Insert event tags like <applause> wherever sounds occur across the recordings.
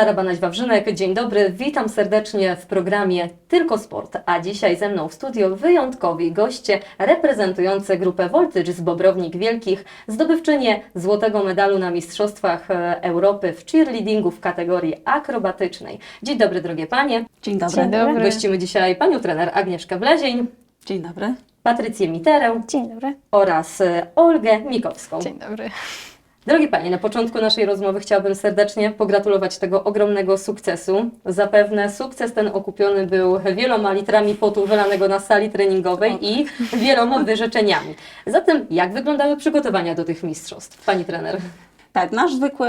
Sara Banaś-Wawrzynek, dzień dobry, witam serdecznie w programie Tylko Sport, a dzisiaj ze mną w studio wyjątkowi goście reprezentujące grupę Voltage z Bobrownik Wielkich, zdobywczynie złotego medalu na Mistrzostwach e, Europy w cheerleadingu w kategorii akrobatycznej. Dzień dobry drogie panie. Dzień dobry. Dzień dobry. Gościmy dzisiaj panią trener Agnieszkę Blezień, Dzień dobry. Patrycję Miterę Dzień dobry. oraz e, Olgę Mikowską. Dzień dobry. Drogie Panie, na początku naszej rozmowy chciałabym serdecznie pogratulować tego ogromnego sukcesu. Zapewne sukces ten okupiony był wieloma litrami potu wylanego na sali treningowej i wieloma wyrzeczeniami. Zatem jak wyglądały przygotowania do tych mistrzostw? Pani trener. Tak, nasz zwykły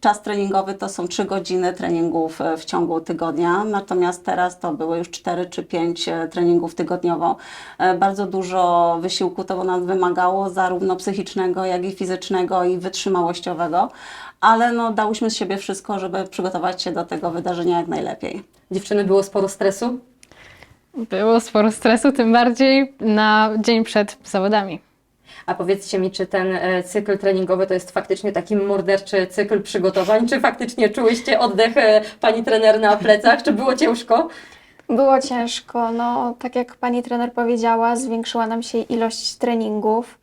czas treningowy to są 3 godziny treningów e, w ciągu tygodnia, natomiast teraz to były już 4 czy 5 e, treningów tygodniowo. E, Bardzo dużo wysiłku to nas wymagało, zarówno psychicznego, jak i fizycznego i wytrzymałościowego, ale no, dałyśmy z siebie wszystko, żeby przygotować się do tego wydarzenia jak najlepiej. Dziewczyny, było sporo stresu? Było sporo stresu, tym bardziej na dzień przed zawodami. A powiedzcie mi, czy ten e, cykl treningowy to jest faktycznie taki morderczy cykl przygotowań? Czy faktycznie czułyście oddech e, pani trener na plecach? Czy było ciężko? Było ciężko. No, tak jak pani trener powiedziała, zwiększyła nam się ilość treningów.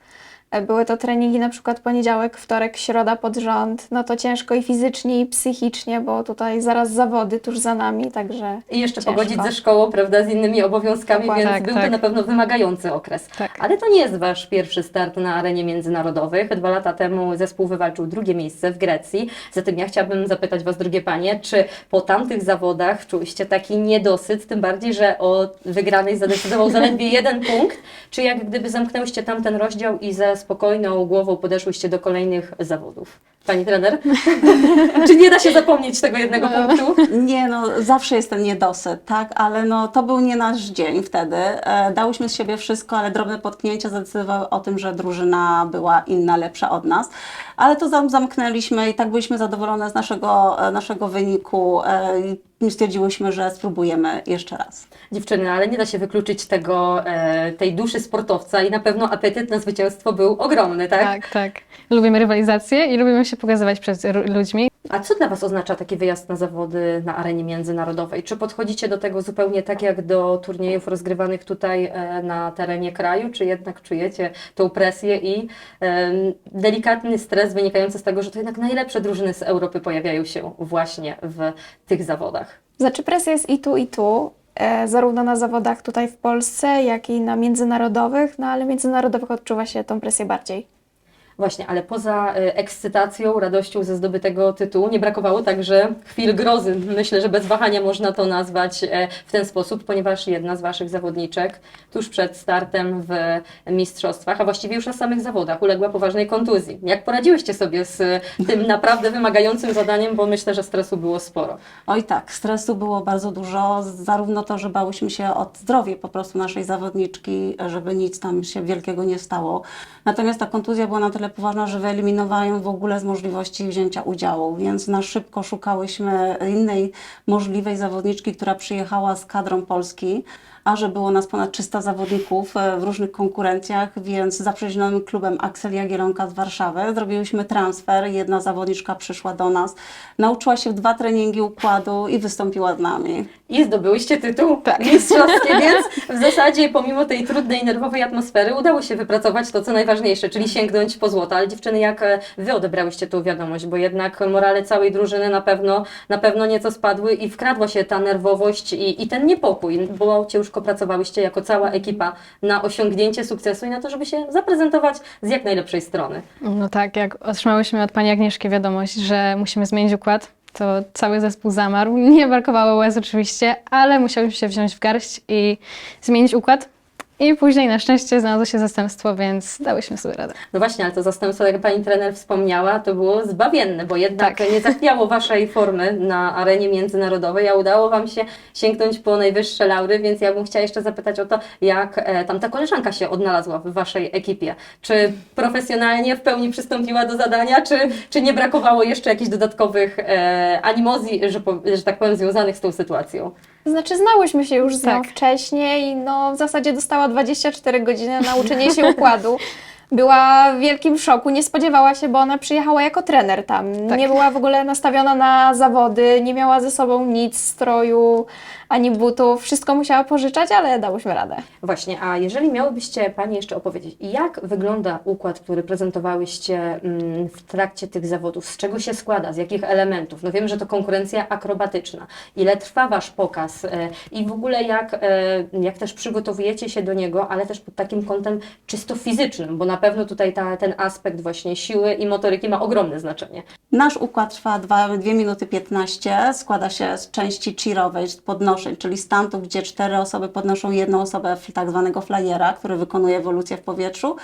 E, Były to treningi na przykład poniedziałek, wtorek, środa pod rząd. No to ciężko i fizycznie, i psychicznie, bo tutaj zaraz zawody tuż za nami, także I jeszcze Ciężko. pogodzić ze szkołą, prawda, z innymi obowiązkami, Dokładnie. więc Tak, był to tak. na pewno wymagający okres. Tak. Ale to nie jest Wasz pierwszy start na arenie międzynarodowych. Dwa lata temu zespół wywalczył drugie miejsce w Grecji. Zatem ja chciałabym zapytać Was, drogie Panie, czy po tamtych zawodach czuliście taki niedosyt, tym bardziej, że o wygranej zadecydował zaledwie <laughs> jeden punkt, czy jak gdyby zamknęłyście tamten rozdział i ze spokojną głową podeszłyście do kolejnych zawodów? Pani trener? <laughs> czy nie da się zapomnieć tego jednego punktu? Nie, no zawsze jest ten niedosyt, tak, ale no to był nie nasz dzień wtedy. E, dałyśmy z siebie wszystko, ale drobne potknięcia zadecydowały o tym, że drużyna była inna, lepsza od nas. Ale to zam zamknęliśmy i tak byliśmy zadowolone z naszego, e, naszego wyniku e, i stwierdziłyśmy, że spróbujemy jeszcze raz. Dziewczyny, ale nie da się wykluczyć tego, e, tej duszy sportowca i na pewno apetyt na zwycięstwo był ogromny, tak? Tak, tak. Lubimy rywalizację i lubimy się pokazywać przed ludźmi. A co dla Was oznacza taki wyjazd na zawody na arenie międzynarodowej? Czy podchodzicie do tego zupełnie tak jak do turniejów rozgrywanych tutaj e, na terenie kraju, czy jednak czujecie tą presję i e, delikatny stres wynikający z tego, że to jednak najlepsze drużyny z Europy pojawiają się właśnie w tych zawodach? Znaczy presja jest i tu, i tu, e, zarówno na zawodach tutaj w Polsce, jak i na międzynarodowych, no ale międzynarodowych odczuwa się tą presję bardziej. Właśnie, ale poza e, ekscytacją, radością ze zdobytego tytułu nie brakowało także chwil grozy. Myślę, że bez wahania można to nazwać e, w ten sposób, ponieważ jedna z Waszych zawodniczek tuż przed startem w mistrzostwach, a właściwie już na samych zawodach, uległa poważnej kontuzji. Jak poradziłyście sobie z tym naprawdę wymagającym zadaniem, bo myślę, że stresu było sporo. Oj tak, stresu było bardzo dużo, zarówno to, że bałyśmy się o zdrowie po prostu naszej zawodniczki, żeby nic tam się wielkiego nie stało. Natomiast ta kontuzja była na tyle poważna, że wyeliminowała ją w ogóle z możliwości wzięcia udziału, więc na szybko szukałyśmy innej możliwej zawodniczki, która przyjechała z kadrą Polski, a że było nas ponad 300 zawodników e, w różnych konkurencjach, więc zaprzyjaźnionym klubem Axel Jagielonka z Warszawy zrobiłyśmy transfer. Jedna zawodniczka przyszła do nas, nauczyła się w dwa treningi układu i wystąpiła z nami. I zdobyłyście tytuł mistrzowski, <laughs> więc w zasadzie pomimo tej trudnej, nerwowej atmosfery udało się wypracować to, co najważniejsze, czyli sięgnąć po złoto. Ale dziewczyny, jak e, Wy odebrałyście tą wiadomość? Bo jednak morale całej drużyny na pewno, na pewno nieco spadły i wkradła się ta nerwowość i, i ten niepokój, bo ciężko pracowałyście jako cała ekipa na osiągnięcie sukcesu i na to, żeby się zaprezentować z jak najlepszej strony. No tak, jak otrzymałyśmy od pani Agnieszki wiadomość, że musimy zmienić układ, to cały zespół zamarł. Nie brakowało łez oczywiście, ale musiałyśmy się wziąć w garść i zmienić układ. I później na szczęście znalazło się zastępstwo, więc dałyśmy sobie radę. No właśnie, ale to zastępstwo, jak pani trener wspomniała, to było zbawienne, bo jednak Tak. nie zachwiało waszej formy na arenie międzynarodowej, a udało wam się sięgnąć po najwyższe laury, więc ja bym chciała jeszcze zapytać o to, jak e, tam ta koleżanka się odnalazła w waszej ekipie. Czy profesjonalnie w pełni przystąpiła do zadania, czy, czy nie brakowało jeszcze jakichś dodatkowych e, animozji, że, że tak powiem, związanych z tą sytuacją? Znaczy, znałyśmy się już z nią Tak. wcześniej, no w zasadzie dostała 24 godziny na uczenie się układu. <laughs> Była w wielkim szoku, nie spodziewała się, bo ona przyjechała jako trener tam. Tak. Nie była w ogóle nastawiona na zawody, nie miała ze sobą nic, stroju ani butów. Wszystko musiała pożyczać, ale dałyśmy radę. Właśnie, a jeżeli miałybyście Panie jeszcze opowiedzieć, jak wygląda układ, który prezentowałyście mm, w trakcie tych zawodów? Z czego się składa? Z jakich elementów? No wiem, że to konkurencja akrobatyczna. Ile trwa Wasz pokaz? e, I w ogóle jak, e, jak też przygotowujecie się do niego, ale też pod takim kątem czysto fizycznym, bo na pewno tutaj ta, ten aspekt właśnie siły i motoryki ma ogromne znaczenie. Nasz układ trwa 2, 2 minuty 15, składa się z części cheerowej, podnoszeń, czyli stantów, gdzie cztery osoby podnoszą jedną osobę w tak zwanego flyera, który wykonuje ewolucję w powietrzu,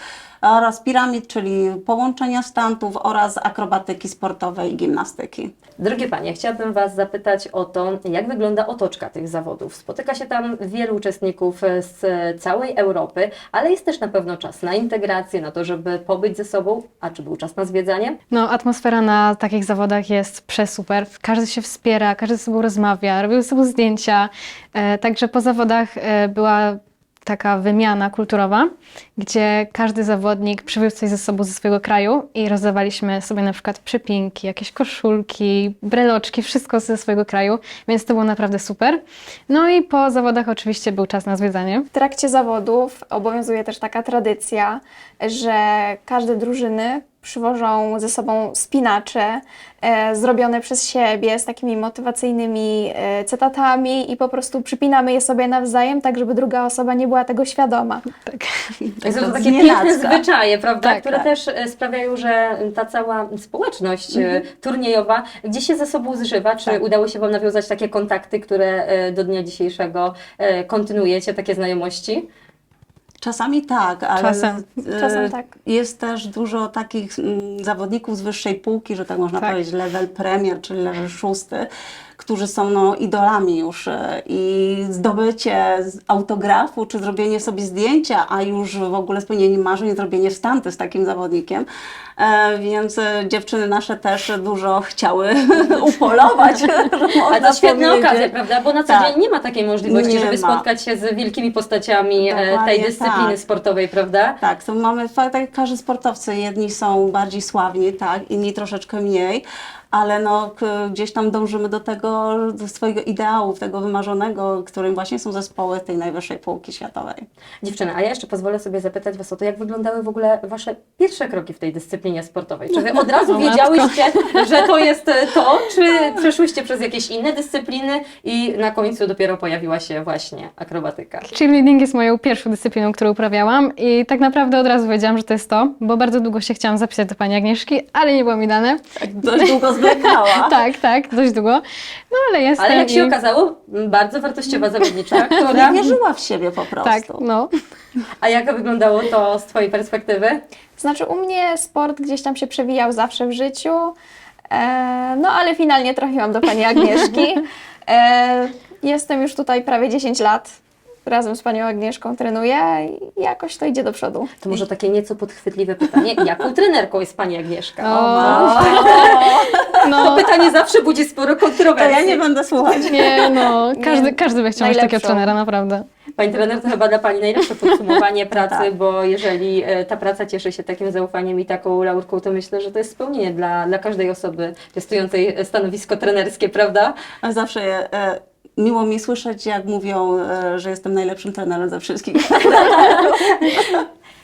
oraz piramid, czyli połączenia stantów oraz akrobatyki sportowej i gimnastyki. Drogie Panie, chciałabym Was zapytać o to, jak wygląda otoczka tych zawodów. Spotyka się tam wielu uczestników e, z całej Europy, ale jest też na pewno czas na integrację, na to, żeby pobyć ze sobą. A czy był czas na zwiedzanie? No, atmosfera na takich zawodach jest przesuper. Każdy się wspiera, każdy ze sobą rozmawia, robił ze sobą zdjęcia. E, także po zawodach e, była taka wymiana kulturowa, gdzie każdy zawodnik przywiózł coś ze sobą ze swojego kraju i rozdawaliśmy sobie na przykład przypinki, jakieś koszulki, breloczki, wszystko ze swojego kraju, więc to było naprawdę super. No i po zawodach oczywiście był czas na zwiedzanie. W trakcie zawodów obowiązuje też taka tradycja, że każde drużyny przywożą ze sobą spinacze e, zrobione przez siebie z takimi motywacyjnymi e, cytatami i po prostu przypinamy je sobie nawzajem, tak żeby druga osoba nie była tego świadoma. Tak. Są to to takie piękne zwyczaje, prawda, Tak, które tak. też e, sprawiają, że ta cała społeczność e, turniejowa gdzieś się ze sobą zżywa. Czy Tak. udało się Wam nawiązać takie kontakty, które e, do dnia dzisiejszego kontynuujecie, takie znajomości? Czasami tak, ale Czasem. e, Czasem tak. jest też dużo takich mm, zawodników z wyższej półki, że tak można Tak. powiedzieć, level premier, czyli level szósty, którzy są no, idolami już e, i zdobycie autografu, czy zrobienie sobie zdjęcia, a już w ogóle spełnienie marzeń, zrobienie wstanty z takim zawodnikiem, e, więc e, dziewczyny nasze też dużo chciały <laughs> upolować, <laughs> można to świetna powiedzieć. okazja, prawda? Bo na co Tak. dzień nie ma takiej możliwości, Nie żeby ma. spotkać się z wielkimi postaciami e, tej Dokładnie dyscypliny tak. sportowej, prawda? Tak, to mamy tak jak każdy sportowcy, jedni są bardziej sławni, tak, inni troszeczkę mniej, ale no, gdzieś tam dążymy do tego, do swojego ideału, tego wymarzonego, którym właśnie są zespoły tej najwyższej półki światowej. Dziewczyny, a ja jeszcze pozwolę sobie zapytać Was o to, jak wyglądały w ogóle Wasze pierwsze kroki w tej dyscyplinie sportowej? Czy Wy od razu wiedziałyście, że to jest e, to, czy przeszłyście przez jakieś inne dyscypliny i na końcu dopiero pojawiła się właśnie akrobatyka? Cheerleading jest moją pierwszą dyscypliną, którą uprawiałam i tak naprawdę od razu wiedziałam, że to jest to, bo bardzo długo się chciałam zapisać do pani Agnieszki, ale nie było mi dane. Tak dość długo zwlekała. <laughs> Tak, tak, dość długo. No ale jestem Ale jak się i... okazało, m, bardzo wartościowa zawodniczka, <laughs> która... Nie wierzyła w siebie po prostu. Tak, no. A jak wyglądało to z Twojej perspektywy? Znaczy u mnie sport gdzieś tam się przewijał zawsze w życiu, e, no ale finalnie trafiłam do pani Agnieszki. <laughs> E, jestem już tutaj prawie 10 lat, razem z panią Agnieszką trenuję i jakoś to idzie do przodu. To może takie nieco podchwytliwe pytanie. Jaką trenerką jest Pani Agnieszka? O, To no. pytanie zawsze budzi sporo To kontrowersji. ja nie będę słuchać. Nie, no, każdy, każdy by chciał mieć takiego trenera, naprawdę. Pani trener to chyba dla Pani najlepsze podsumowanie <laughs> pracy, Tak. bo jeżeli e, ta praca cieszy się takim zaufaniem i taką laurką, to myślę, że to jest spełnienie dla, dla każdej osoby testującej stanowisko trenerskie, prawda? Ale zawsze e, miło mi słyszeć, jak mówią, e, że jestem najlepszym trenerem ze wszystkich. <laughs>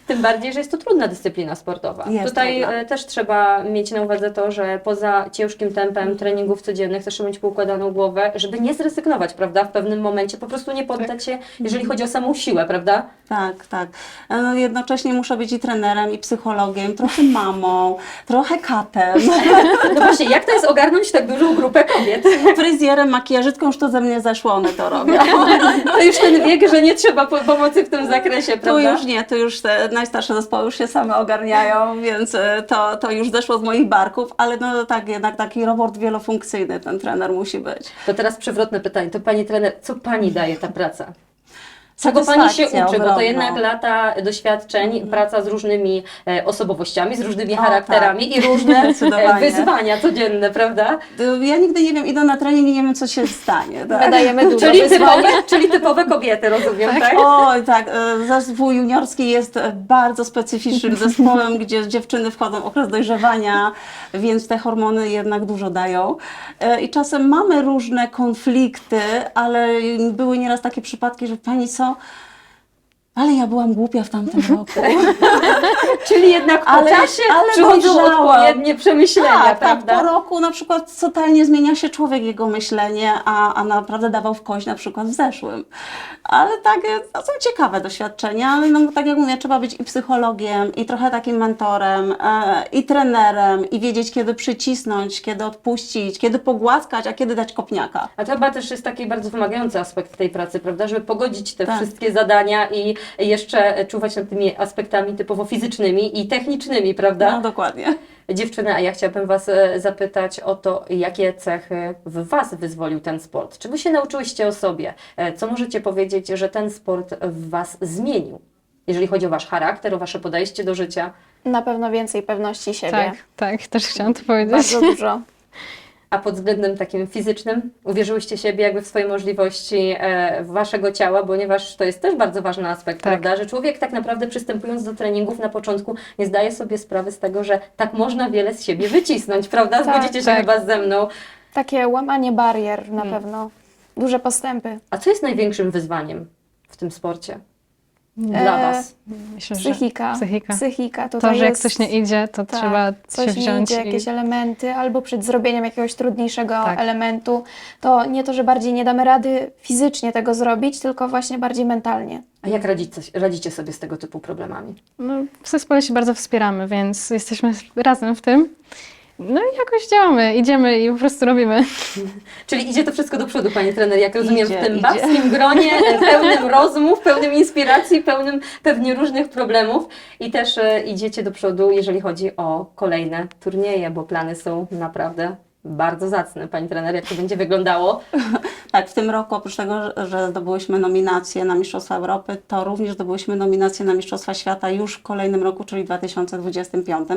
Tym bardziej, że jest to trudna dyscyplina sportowa. Jest Tutaj trudna. e, też trzeba mieć na uwadze to, że poza ciężkim tempem treningów codziennych też trzeba mieć poukładaną głowę, żeby nie zrezygnować, prawda? W pewnym momencie po prostu nie poddać się, jeżeli chodzi o samą siłę, prawda? Tak, tak. No, jednocześnie muszę być i trenerem, i psychologiem, trochę mamą, trochę katem, <laughs> No właśnie, jak to jest ogarnąć tak dużą grupę kobiet? fryzjerem, makijażystką, już to ze mnie zeszło, one to robią. <laughs> To już ten wiek, że nie trzeba po- pomocy w tym zakresie, Tu prawda? już nie, tu już te najstarsze zespoły już się same ogarniają, więc e, to, to już zeszło z moich barków, ale no tak, jednak taki robot wielofunkcyjny ten trener musi być. To teraz przewrotne pytanie. To pani trener, co pani daje ta praca? Czego pani się uczy? Satysfakcja Bo to ogromna. jednak lata doświadczeń, praca z różnymi e, osobowościami, z różnymi O, charakterami i różne e, wyzwania codzienne, prawda? Ja nigdy nie wiem, idę na trening i nie wiem, co się stanie. Tak? My dajemy dużo Czyli typowe, czyli typowe kobiety, rozumiem, tak? Oj, tak. e, Zespół juniorski jest bardzo specyficznym <laughs> zespołem, gdzie dziewczyny wchodzą w okres dojrzewania, więc te hormony jednak dużo dają. I czasem mamy różne konflikty, ale były nieraz takie przypadki, że pani co? Então, Ale ja byłam głupia w tamtym roku. <laughs> Czyli jednak po Ale- czasie ale przychodzą dojrzałam. odpowiednie przemyślenia, Tak, tak, prawda? po roku na przykład totalnie zmienia się człowiek, jego myślenie, a, a naprawdę dawał w kość na przykład w zeszłym. Ale tak, e, to są ciekawe doświadczenia, ale no, tak jak mówię, trzeba być i psychologiem, i trochę takim mentorem, e, i trenerem, i wiedzieć kiedy przycisnąć, kiedy odpuścić, kiedy pogłaskać, a kiedy dać kopniaka. A to chyba też jest taki bardzo wymagający aspekt tej pracy, prawda? Żeby pogodzić te Tak. wszystkie zadania i jeszcze czuwać nad tymi aspektami typowo fizycznymi i technicznymi, prawda? No dokładnie. Dziewczyny, a ja chciałabym Was e, zapytać o to, jakie cechy w Was wyzwolił ten sport? Czego się nauczyłyście o sobie? E, Co możecie powiedzieć, że ten sport w Was zmienił? Jeżeli chodzi o Wasz charakter, o Wasze podejście do życia, Na pewno więcej pewności siebie. Tak, tak, też chciałam to powiedzieć. Bardzo dużo. <laughs> a pod względem takim fizycznym uwierzyłyście siebie jakby w swoje możliwości e, Waszego ciała, ponieważ to jest też bardzo ważny aspekt, Tak. prawda? Że człowiek tak naprawdę przystępując do treningów na początku nie zdaje sobie sprawy z tego, że tak można wiele z siebie wycisnąć, <laughs> prawda? Tak, Zgodzicie się tak. chyba ze mną. Takie łamanie barier na Hmm. pewno. Duże postępy. A co jest największym wyzwaniem w tym sporcie dla E, Was? Myślę, że Psychika. psychika. Psychika. To, że jak jest, coś nie idzie, to tak, trzeba coś się nie wziąć idzie, i... jakieś elementy, albo przed zrobieniem jakiegoś trudniejszego Tak. elementu, to nie to, że bardziej nie damy rady fizycznie tego zrobić, tylko właśnie bardziej mentalnie. A jak radzicie, radzicie sobie z tego typu problemami? No, w zespole się bardzo wspieramy, więc jesteśmy razem w tym. No i jakoś działamy, idziemy i po prostu robimy. <laughs> Czyli idzie to wszystko do przodu, Pani trener, jak rozumiem, Idzie, w tym idzie. babskim gronie, e, pełnym <laughs> rozmów, pełnym inspiracji, pełnym pewnie różnych problemów i też e, idziecie do przodu, jeżeli chodzi o kolejne turnieje, bo plany są naprawdę bardzo zacne. Pani trener, jak to będzie wyglądało? <laughs> Tak, w tym roku oprócz tego, że- że zdobyłyśmy nominację na Mistrzostwa Europy, to również zdobyłyśmy nominację na Mistrzostwa Świata już w kolejnym roku, czyli 2025.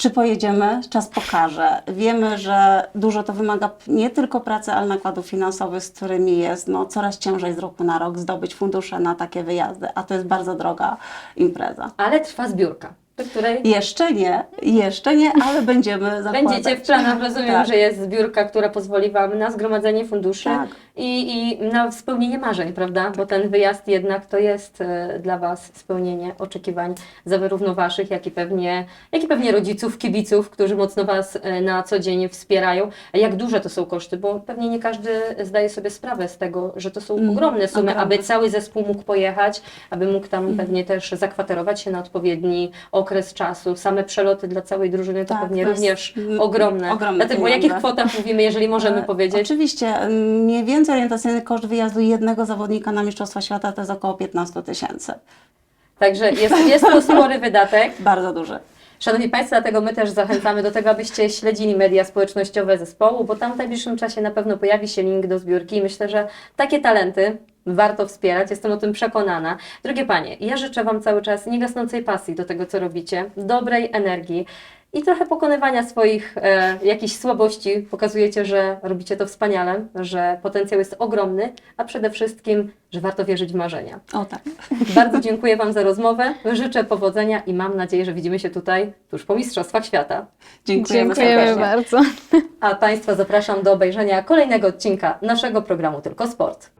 Czy pojedziemy? Czas pokaże. Wiemy, że dużo to wymaga nie tylko pracy, ale nakładów finansowych, z którymi jest no, coraz ciężej z roku na rok zdobyć fundusze na takie wyjazdy, a to jest bardzo droga impreza. Ale trwa zbiórka, do której Jeszcze nie, jeszcze nie, ale będziemy zakładać. Będziecie w planach, rozumiem, Tak. że jest zbiórka, która pozwoli Wam na zgromadzenie funduszy Tak. I, i na spełnienie marzeń, prawda? Bo ten wyjazd jednak to jest e, dla Was spełnienie oczekiwań zarówno Waszych, jak i pewnie, jak i pewnie rodziców, kibiców, którzy mocno Was e, na co dzień wspierają. Jak duże to są koszty? Bo pewnie nie każdy zdaje sobie sprawę z tego, że to są Mm, ogromne sumy, ogromne. aby cały zespół mógł pojechać, aby mógł tam pewnie też zakwaterować się na odpowiedni okres czasu. Same przeloty dla całej drużyny to Tak, pewnie to również mm, ogromne. ogromne Dlatego o jakich kwotach mówimy, jeżeli możemy E, powiedzieć? Oczywiście. mm, Mniej więcej orientacyjny koszt wyjazdu jednego zawodnika na Mistrzostwa Świata to jest około 15 tysięcy. Także jest, jest to spory wydatek. <laughs> Bardzo duży. Szanowni Państwo, dlatego my też zachęcamy do tego, abyście śledzili media społecznościowe zespołu, bo tam w najbliższym czasie na pewno pojawi się link do zbiórki i myślę, że takie talenty warto wspierać, jestem o tym przekonana. Drogie Panie, ja życzę Wam cały czas niegasnącej pasji do tego, co robicie, dobrej energii i trochę pokonywania swoich e, jakichś słabości. Pokazujecie, że robicie to wspaniale, że potencjał jest ogromny, a przede wszystkim, że warto wierzyć w marzenia. O tak. Bardzo dziękuję Wam za rozmowę, życzę powodzenia i mam nadzieję, że widzimy się tutaj tuż po Mistrzostwach Świata. Dziękujemy, Dziękujemy serdecznie. bardzo. A Państwa zapraszam do obejrzenia kolejnego odcinka naszego programu Tylko Sport.